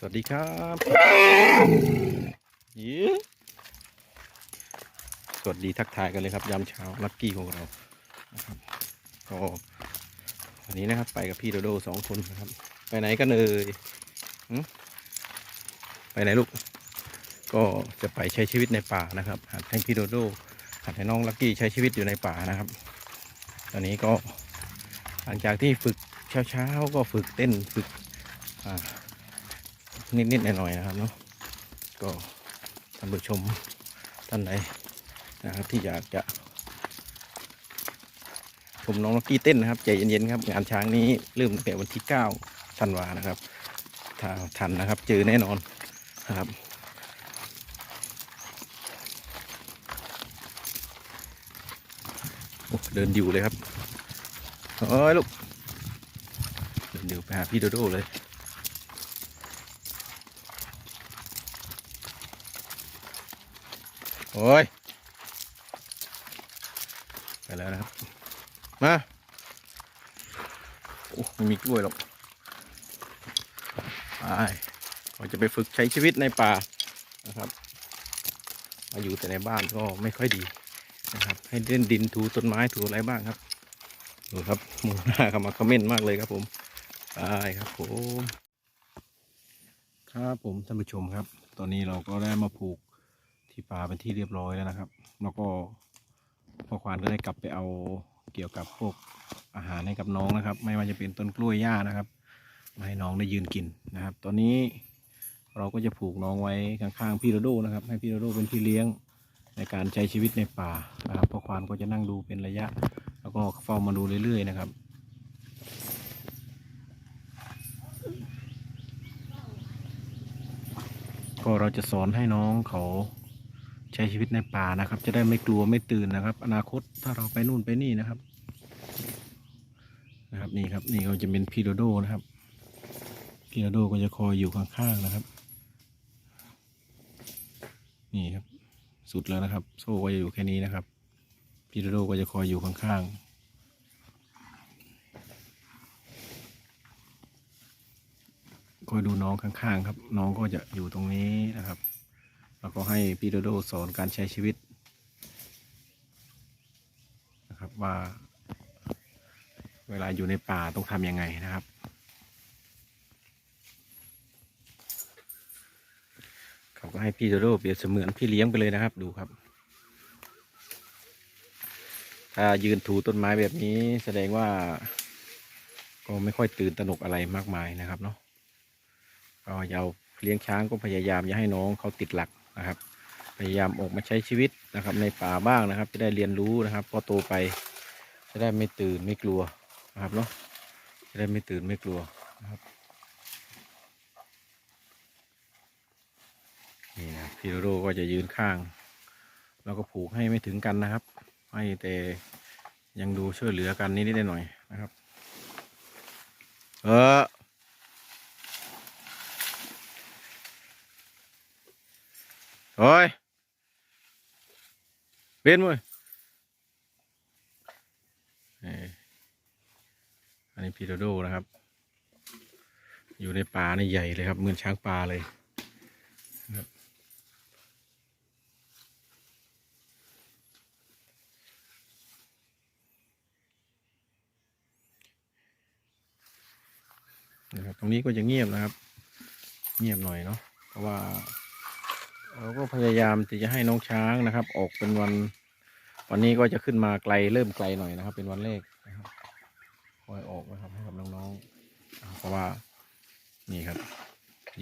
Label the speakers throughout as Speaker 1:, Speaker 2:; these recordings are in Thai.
Speaker 1: สวัสดีครับเย้สวัสดีทักทายกันเลยครับยามเช้าลักกี้ของเรานะครับก็วันนี้นะครับ ไปกับพี่โดโดสองคนนะครับ ไปไหนกันเอ่ยหึไปไหนลูก ก็จะไปใช้ชีวิตในป่านะครับหัดให้พี่โดโดหัดให้น้องลักกี้ใช้ชีวิตอยู่ในป่านะครับ ตอนนี้ก็หลังจากที่ฝึกเช้าๆก็ฝึกเต้นฝึกอ่า นิดๆหน่อยๆนะครับเนาะก็ท่านผู้ชมท่านใดนะครับที่อยากจะ ชมน้องลักกี้เต้นนะครับใจเย็นๆครับ งานช้างนี้เริ่มตั้งแต่วันที่9ธันวานะครับถ้าทันนะครับ เจอแน่นอนนะครับเดินดิวเลยครับ เอ้ยลูก เดินดิวไปหาพี่โดโดเลย โอ้ยไปแล้วนะครับ มาโอ้ไม่มีกล้วยหรอกไปเราจะไปฝึกใช้ชีวิตในป่านะครับมาอยู่แต่ในบ้านก็ไม่ค่อยดีนะครับ ให้เล่นดินถูต้นไม้ถูอะไรบ้างครับดูครับหมูหน้าเข้ามาคอมเมนต์มากเลยครับผมไปครับผมครับผมท่านผู้ชมครับ ตอนนี้เราก็ได้มาผูก ที่ปลาเป็นที่เรียบร้อยแล้วนะครับ แล้วก็พ่อควานก็ได้กลับไปเอาเกี่ยวกับพวกอาหารให้กับน้องนะครับ ไม่ว่าจะเป็นต้นกล้วยหญ้านะครับมาให้น้องได้ยืนกินนะครับ ตอนนี้เราก็จะผูกน้องไว้ข้างๆพี่โดโดนะครับ ให้พี่โดโดเป็นพี่เลี้ยงในการใช้ชีวิตในป่านะครับพ่อควานก็จะนั่งดูเป็นระยะ แล้วก็เฝ้ามาดูเรื่อยๆนะครับก็เราจะสอนให้น้องเขา ใช้ชีวิตในป่านะครับ จะได้ไม่กลัวไม่ตื่นนะครับ อนาคตถ้าเราไปนู่นไปนี่นะครับ นะครับนี่ครับ นี่ก็จะเป็นพีโดโดนะครับพีโดโดก็จะคอยอยู่ข้างๆนะครับ นี่ครับ สุดแล้วนะครับ โซ่ก็จะอยู่แค่นี้นะครับพีโดโดก็จะคอยอยู่ข้างๆคอยดูน้องข้างๆครับ น้องก็จะอยู่ตรงนี้นะครับ แล้วก็ให้พี่โดโดสอนการใช้ชีวิตนะครับว่า เวลาอยู่ในป่าต้องทำยังไงนะครับ เขาก็ให้พี่โดโดเปรียบเสมือนพี่เลี้ยงไปเลยนะครับดูครับถ้ายืนถูต้นไม้แบบนี้แสดงว่า ก็ไม่ค่อยตื่นตระหนกอะไรมากมายนะครับเนาะก็อยาเลี้ยงช้างก็พยายามอย่าให้น้องเขาติดหลัก นะครับ พยายามออกมาใช้ชีวิตนะครับ ในป่าบ้างนะครับ จะได้เรียนรู้นะครับ พอโตไป จะได้ไม่ตื่นไม่กลัวนะครับเนาะจะได้ไม่ตื่นไม่กลัวนะครับนี่นะพี่โรโรก็จะยืนข้าง แล้วก็ผูกให้ไม่ถึงกันนะครับ ให้แต่ยังดูช่วยเหลือกันนิดๆหน่อยๆนะครับ เออ โอ้ยเป็นมั้ยเอ่ออันนี้พีโดโดนะครับ อยู่ในป่าในใหญ่เลยครับเหมือนช้างป่าเลยนะครับตรงนี้ก็จะเงียบนะครับ เงียบหน่อยเนาะเพราะว่า เราก็พยายามที่จะให้น้องช้างนะครับ ออกเป็นวัน วันนี้ก็จะขึ้นมาไกลเริ่มไกลหน่อยนะครับ เป็นวันแรกนะครับคอยออกนะครับให้กับน้องๆเพราะว่านี่ครับ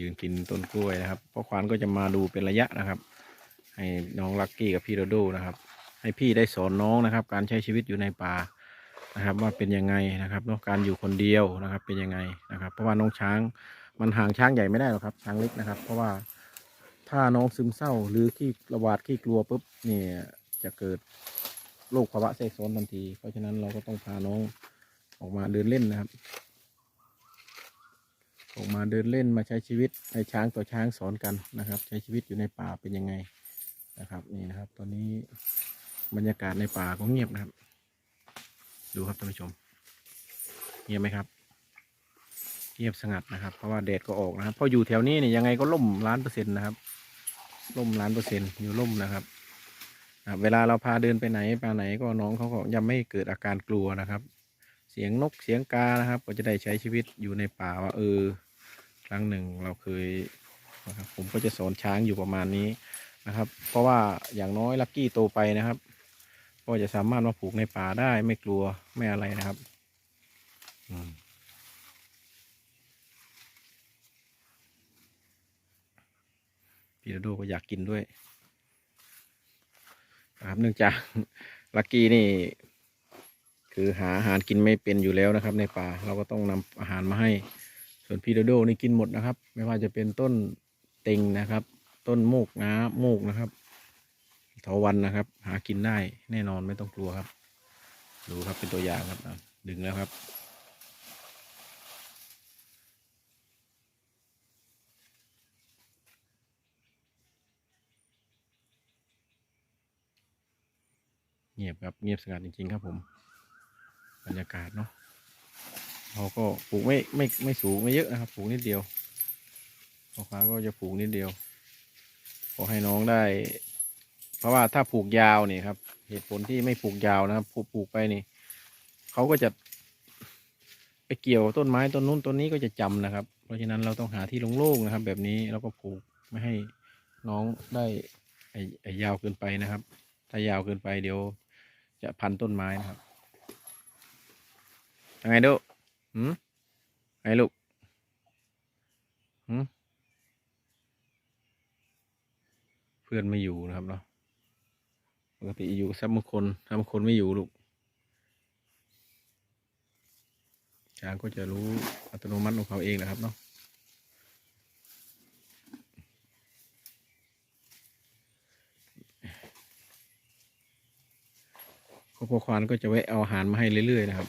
Speaker 1: ยืนกินต้นกล้วยนะครับพ่อควานก็จะมาดูเป็นระยะนะครับ ให้น้องลักกี้กับพี่โดโดนะครับ ให้พี่ได้สอนน้องนะครับ การใช้ชีวิตอยู่ในป่านะครับ ว่าเป็นยังไงนะครับเนาะการอยู่คนเดียวนะครับ เป็นยังไงนะครับ เพราะว่าน้องช้างมันห่างช้างใหญ่ไม่ได้หรอกครับช้างเล็กนะครับ เพราะว่า ถ้าน้องซึมเศร้าหรือขี้ระบาดขี้กลัวปุ๊บเนี่ยจะเกิดโรคภาวะแทรกซ้อนทันที เพราะฉะนั้นเราก็ต้องพาน้องออกมาเดินเล่นนะครับ ออกมาเดินเล่นมาใช้ชีวิตให้ช้างต่อช้างสอนกันนะครับ ใช้ชีวิตอยู่ในป่าเป็นยังไงนะครับนี่นะครับ ตอนนี้บรรยากาศในป่าก็เงียบนะครับ ดูครับท่านผู้ชม เงียบไหมครับ เงียบสงัดนะครับ เพราะว่าแดดก็ออกนะครับพราะอยู่แถวนี้เนี่ยยังไงก็ล่มล้านเปอร์เซ็นต์นะครับล่มล้านเปอร์เซ็นต์อยู่ล่มนะครับนะครับเวลาเราพาเดินไปไหนไปไหนก็น้องเขาก็ยังไม่เกิดอาการกลัวนะครับ เสียงนกเสียงกานะครับ ก็จะได้ใช้ชีวิตอยู่ในป่าว่าเออครั้งหนึ่งเราเคยนะครับผมก็จะสอนช้างอยู่ประมาณนี้นะครับ เพราะว่าอย่างน้อยลักกี้โตไปนะครับ ก็จะสามารถมาผูกในป่าได้ไม่กลัวไม่อะไรนะครับ อืม พี่โดโดก็อยากกินด้วยนะครับเนื่องจากลักกี้นี่ คือหาอาหารกินไม่เป็นอยู่แล้วนะครับ ในป่าเราก็ต้องนำอาหารมาให้ ส่วนพี่โดโดนี่กินหมดนะครับ ไม่ว่าจะเป็นต้นเต็งนะครับ ต้นโมกน้าโมกนะครับเถาวันนะครับ หากินได้แน่นอนไม่ต้องกลัวครับ ดูครับเป็นตัวอย่างครับดึงแล้วครับ งียบครับเงียบสงัดจริง ๆ ครับ ผม บรรยากาศเนาะเราก็ปลูกไม่ไม่ไม่สูงไม่เยอะนะครับปลูกนิดเดียวพ่อค้าก็จะปลูกนิดเดียว ขอให้น้องได้ เพราะว่าถ้าปลูกยาวเนี่ยครับ เหตุผลที่ไม่ปลูกยาวนะครับปลูกปลูกไปนี่เขาก็จะไปเกี่ยวต้นไม้ต้นนู้นต้นนี้ก็จะจำนะครับ เพราะฉะนั้นเราต้องหาที่โล่งๆนะครับ แบบนี้แล้วก็ปลูกไม่ให้น้องได้ไอ้ยาวเกินไปนะครับ ถ้ายาวเกินไปเดี๋ยว จะพันต้นไม้นะครับยังไงดูหืมไงลูกหืมเพื่อนไม่อยู่นะครับเนาะปกติอยู่สักบางคนถ้าบางคนไม่อยู่ลูกช้างก็จะรู้อัตโนมัติของเขาเองนะครับเนาะ ครอบครัวควานก็จะแวะเอาอาหารมาให้เรื่อยๆนะครับ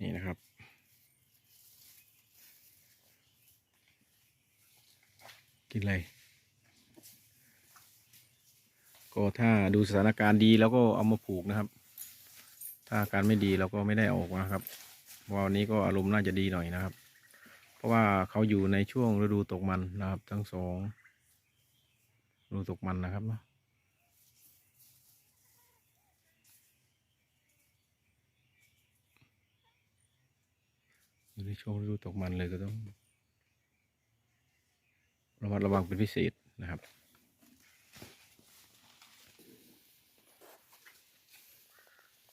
Speaker 1: นี่นะครับกินอะไรก็ถ้าดูสถานการณ์ดีแล้วก็เอามาผูกนะครับ ถ้าอาการไม่ดีเราก็ไม่ได้ออกมาครับวันนี้ก็อารมณ์น่าจะดีหน่อยนะครับ เพราะว่าเขาอยู่ในช่วงฤดูตกมันนะครับ ทั้งสองฤดูตกมันนะครับเนาะอยู่ในช่วงฤดูตกมันเลยก็ต้องระมัดระวังเป็นพิเศษนะครับ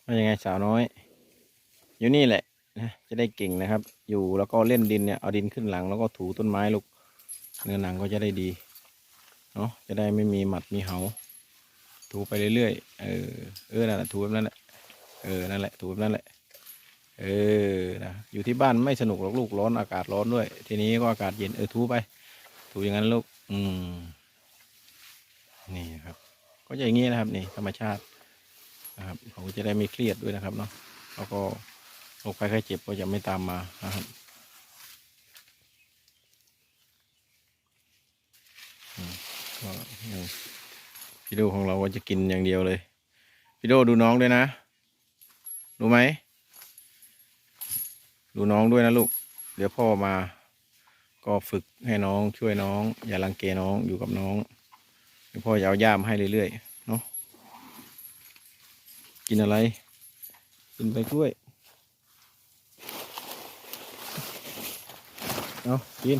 Speaker 1: ว่ายังไงสาวน้อย อยู่นี่แหละนะจะได้เก่งนะครับ อยู่แล้วก็เล่นดินเนี่ยเอาดินขึ้นหลัง แล้วก็ถูต้นไม้ลูกเนื้อหนังก็จะได้ดีเนาะจะได้ไม่มีหมัดมีเหาถูไปเรื่อยๆเออเออนั่นแหละถูแบบนั้นแหละเออนั่นแหละถูแบบนั้นแหละเออนะอยู่ที่บ้านไม่สนุกหรอกลูกร้อนอากาศร้อนด้วย ทีนี้ก็อากาศเย็นเออถูไป ถูอย่างนั้นลูกอืมนี่ครับ ก็จะอย่างนี้นะครับนี่ธรรมชาติ เขาจะได้ไม่เครียดด้วยนะครับเนาะแล้วก็โรคภัยไข้เจ็บก็จะไม่ตามมานะครับก็ยังพี่โดของเราก็จะกินอย่างเดียวเลย พี่โดดูน้องด้วยนะ รู้ไหม ดูน้องด้วยนะลูก เดี๋ยวพ่อมา ก็ฝึกให้น้องช่วยน้อง อย่ารังเกน้องอยู่กับน้องพ่อจะเอาย่ามให้เรื่อยๆ กินอะไร กินใบกล้วย เอากิน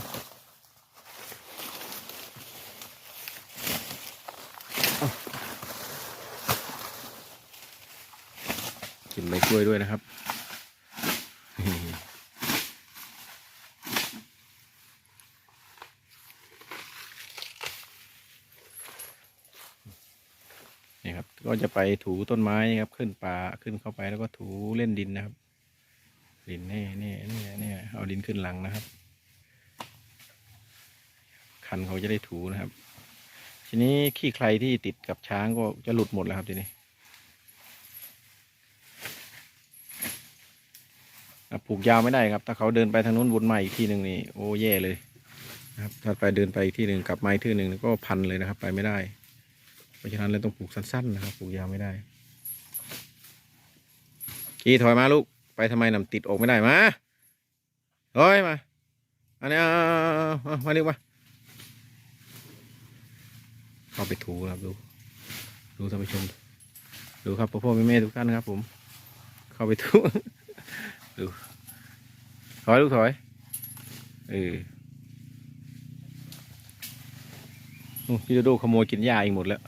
Speaker 1: กินใบกล้วยด้วยนะครับ นี่ครับ ก็จะไปถูต้นไม้ครับขึ้นป่าขึ้นเข้าไปแล้วก็ถูเล่นดินนะครับ ดินนี่นี่นี่นี่เอาดินขึ้นหลังนะครับ คันเขาจะได้ถูนะครับ ทีนี้ขี้ใครที่ติดกับช้างก็จะหลุดหมดแล้วครับทีนี้อะผูกยาวไม่ได้ครับ ถ้าเขาเดินไปทางนู้นวนมาอีกทีหนึ่งนี่โอ้แย่เลยนะครับ ถ้าไปเดินไปอีกที่หนึ่งกลับมาอีกที่หนึ่งก็พันเลยนะครับ ไปไม่ได้ เพราะฉะนั้นเลยต้องปลูกสั้นๆนะครับ ปลูกยาวไม่ได้ขี่ถอยมาลูก ไปทำไมนำติดอกไม่ได้มาเฮ้ยมา อันนี้มาเรียกมาเข้าไปถูครับดูดูท่านผู้ชม ดูครับพ่อพ่อแม่แม่ทุกท่านครับ ผม เข้าไปถูดูถอยลูกถอยเออนู่นพี่โดโดขโมยกินหญ้าเองหมดแล้ว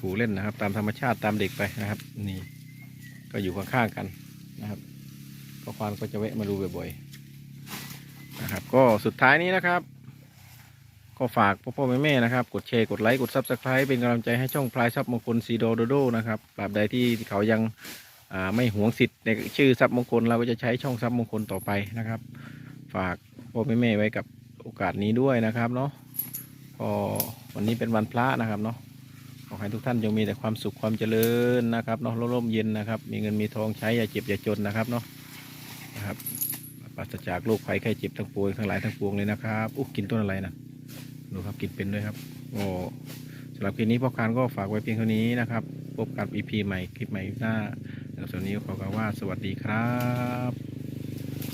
Speaker 1: ถูเล่นนะครับ ตามธรรมชาติตามเด็กไปนะครับ นี่ก็อยู่ข้างๆกันนะครับก็ควานก็จะแวะมาดูบ่อยๆนะครับ ก็สุดท้ายนี้นะครับ ก็ฝากพ่อพ่อแม่แม่นะครับ กดแชร์กดไลค์กดซับสไคร b ์เป็นกำลังใจให้ช่องพลายซับมงคลซีโดโดโดนะครับตราบใดที่เขายังไม่หวงสิทธิ์ในชื่อซับมงคลเราก็จะใช้ช่องซับมงคลต่อไปนะครับ ฝากพ่อแม่แม่ไว้กับโอกาสนี้ด้วยนะครับเนาะก็วันนี้เป็นวันพระนะครับเนาะ ขอให้ทุกท่านจงมีแต่ความสุขความเจริญนะครับเนาะร่มเย็นนะครับ มีเงินมีทองใช้อย่าเจ็บอย่าจนนะครับเนาะนะครับปราศจากโรคภัยไข้เจ็บทั้งปวงทั้งหลายทั้งปวงเลยนะครับอุ๊กินต้นอะไรนะดูครับกินเป็นด้วยครับโอ้สำหรับคลิปนี้พ่อการก็ฝากไว้เพียงเท่านี้นะครับพบกัน EP ใหม่คลิปใหม่หน้าสำหรับวันนี้ขอกล่าวว่าสวัสดีครับ